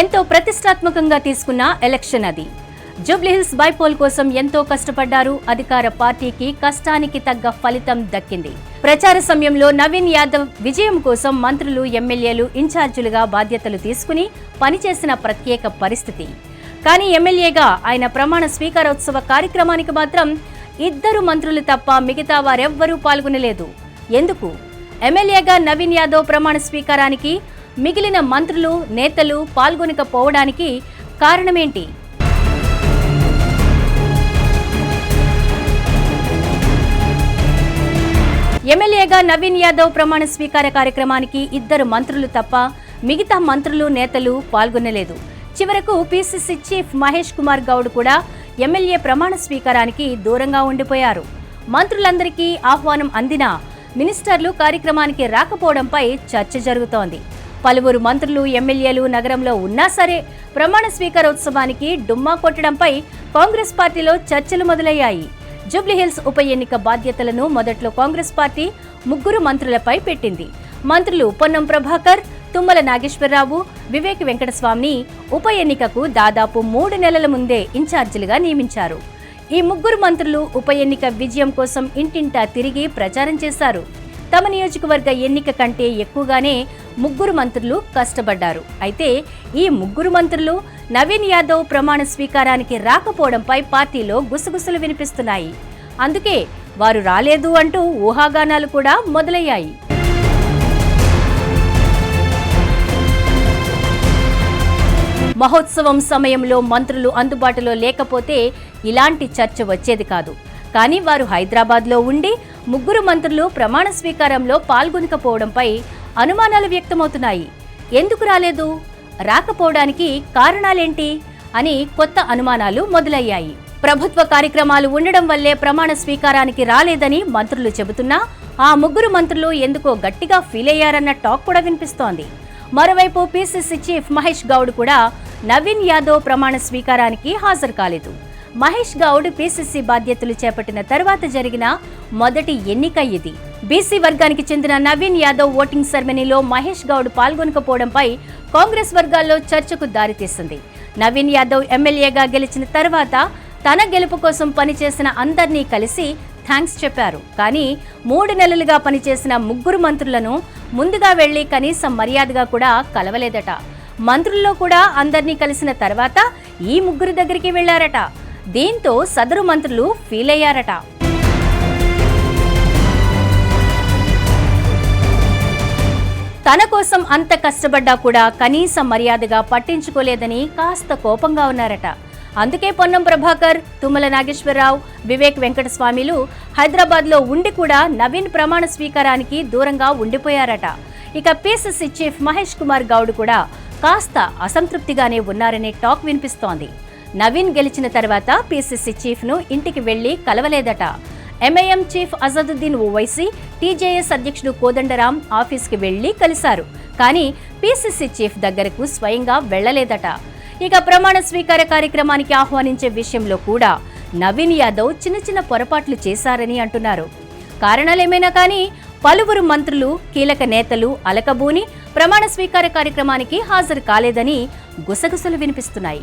ఎంతో ప్రతిష్టాత్మకంగా తీసుకున్న ఎలక్షన్ అది. జూబ్లీహిల్స్ బైపోల్ కోసం ఎంతో కష్టపడ్డారు. అధికార పార్టీకి కష్టానికి తగ్గ ఫలితం దక్కింది. ప్రచార సమయంలో నవీన్ యాదవ్ విజయం కోసం మంత్రులు ఎమ్మెల్యేలు ఇన్ఛార్జీలుగా బాధ్యతలు తీసుకుని పనిచేసిన ప్రత్యేక పరిస్థితి. కానీ ఎమ్మెల్యేగా ఆయన ప్రమాణ స్వీకారోత్సవ కార్యక్రమానికి మాత్రం ఇద్దరు మంత్రులు తప్ప మిగతా వారెవ్వరూ పాల్గొనలేదు. ఎందుకు? ఎమ్మెల్యేగా నవీన్ యాదవ్ ప్రమాణ స్వీకారానికి మిగిలిన మంత్రులు నేతలు పాల్గొనకపోవడానికి కారణమేంటి? ఎమ్మెల్యేగా నవీన్ యాదవ్ ప్రమాణ స్వీకార కార్యక్రమానికి ఇద్దరు మంత్రులు తప్ప మిగతా మంత్రులు నేతలు పాల్గొనలేదు. చివరకు పిసిసి చీఫ్ మహేష్ కుమార్ గౌడ్ కూడా ఎమ్మెల్యే ప్రమాణ స్వీకారానికి దూరంగా ఉండిపోయారు. మంత్రులందరికీ ఆహ్వానం అందినా మినిస్టర్లు కార్యక్రమానికి రాకపోవడంపై చర్చ జరుగుతోంది. పలువురు మంత్రులు ఎమ్మెల్యేలు నగరంలో ఉన్నా సరే ప్రమాణ స్వీకారోత్సవానికి డుమ్మా కొట్టడంపై కాంగ్రెస్ పార్టీలో చర్చలు మొదలయ్యాయి. జూబ్లీహిల్స్ ఉప ఎన్నిక బాధ్యతలను మొదట్లో కాంగ్రెస్ పార్టీ ముగ్గురు మంత్రులపై పెట్టింది. మంత్రులు పొన్నం ప్రభాకర్ తుమ్మల నాగేశ్వరరావు వివేక్ వెంకటస్వామిని ఉప ఎన్నికకు దాదాపు మూడు నెలల ముందే ఇన్ఛార్జీలుగా నియమించారు. ఈ ముగ్గురు మంత్రులు ఉప ఎన్నిక విజయం కోసం ఇంటింటా తిరిగి ప్రచారం చేశారు. తమ నియోజకవర్గ ఎన్నిక కంటే ఎక్కువగానే ముగ్గురు మంత్రులు కష్టపడ్డారు. అయితే ఈ ముగ్గురు మంత్రులు నవీన్ యాదవ్ ప్రమాణ స్వీకారానికి రాకపోవడంపై పార్టీలో గుసగుసలు వినిపిస్తున్నాయి. అందుకే వారు రాలేదు అంటూ ఊహాగానాలు కూడా మొదలయ్యాయి. మహోత్సవం సమయంలో మంత్రులు అందుబాటులో లేకపోతే ఇలాంటి చర్చ వచ్చేది కాదు. కానీ వారు హైదరాబాద్లో ఉండి ముగ్గురు మంత్రులు ప్రమాణ స్వీకారంలో పాల్గొనకపోవడంపై అనుమానాలు వ్యక్తమవుతున్నాయి. ఎందుకు రాలేదు? రాకపోవడానికి కారణాలేంటి? అని కొత్త అనుమానాలు మొదలయ్యాయి. ప్రభుత్వ కార్యక్రమాలు ఉండడం వల్లే ప్రమాణ స్వీకారానికి రాలేదని మంత్రులు చెబుతున్నా ఆ ముగ్గురు మంత్రులు ఎందుకో గట్టిగా ఫీల్ అయ్యారన్న టాక్ కూడా వినిపిస్తోంది. మరోవైపు పిసిసి చీఫ్ మహేష్ గౌడ్ కూడా నవీన్ యాదవ్ ప్రమాణ స్వీకారానికి హాజరు కాలేదు. మహేష్ గౌడ్ పిసిసి బాధ్యతలు చేపట్టిన తర్వాత జరిగిన మొదటి ఎన్నిక ఇది. బీసీ వర్గానికి చెందిన నవీన్ యాదవ్ ఓటింగ్ సెరమనీలో మహేష్ గౌడ్ పాల్గొనకపోవడంపై కాంగ్రెస్ వర్గాల్లో చర్చకు దారితీసింది. నవీన్ యాదవ్ ఎమ్మెల్యేగా గెలిచిన తర్వాత తన గెలుపు కోసం పనిచేసిన అందర్నీ కలిసి థ్యాంక్స్ చెప్పారు. కానీ మూడు నెలలుగా పనిచేసిన ముగ్గురు మంత్రులను ముందుగా వెళ్ళి కనీసం మర్యాదగా కూడా కలవలేదట. మంత్రుల్లో కూడా అందర్నీ కలిసిన తర్వాత ఈ ముగ్గురు దగ్గరికి వెళ్ళారట. దీంతో సదరు మంత్రులు ఫీల్ అయ్యారట. తన కోసం అంత కష్టపడ్డా కూడా కనీస మర్యాదగా పట్టించుకోలేదని కాస్త కోపంగా ఉన్నారట. అందుకే పొన్నం ప్రభాకర్ తుమ్మల నాగేశ్వరరావు వివేక్ వెంకటస్వామిలు హైదరాబాద్లో ఉండి కూడా నవీన్ ప్రమాణ స్వీకారానికి దూరంగా ఉండిపోయారట. ఇక పిసిసి చీఫ్ మహేష్ కుమార్ గౌడ్ కూడా కాస్త అసంతృప్తిగానే ఉన్నారనే టాక్ వినిపిస్తోంది. నవీన్ గెలిచిన తర్వాత పిసిసి చీఫ్ను ఇంటికి వెళ్ళి కలవలేదట. MIM chief Asaduddin Owaisi TJS అధ్యక్షుడు కోదండరాం ఆఫీస్కి వెళ్ళి కలిశారు. కానీ పిసిసి చీఫ్ దగ్గరకు స్వయంగా వెళ్ళలేదట ఇక ప్రమాణ స్వీకార కార్యక్రమానికి ఆహ్వానించే విషయంలో కూడా నవీన్ యాదవ్ చిన్న చిన్న పొరపాట్లు చేశారని అంటున్నారు. కారణాలేమైనా కానీ పలువురు మంత్రులు కీలక నేతలు అలకబూని ప్రమాణ స్వీకార కార్యక్రమానికి హాజరు కాలేదని గుసగుసలు వినిపిస్తున్నాయి.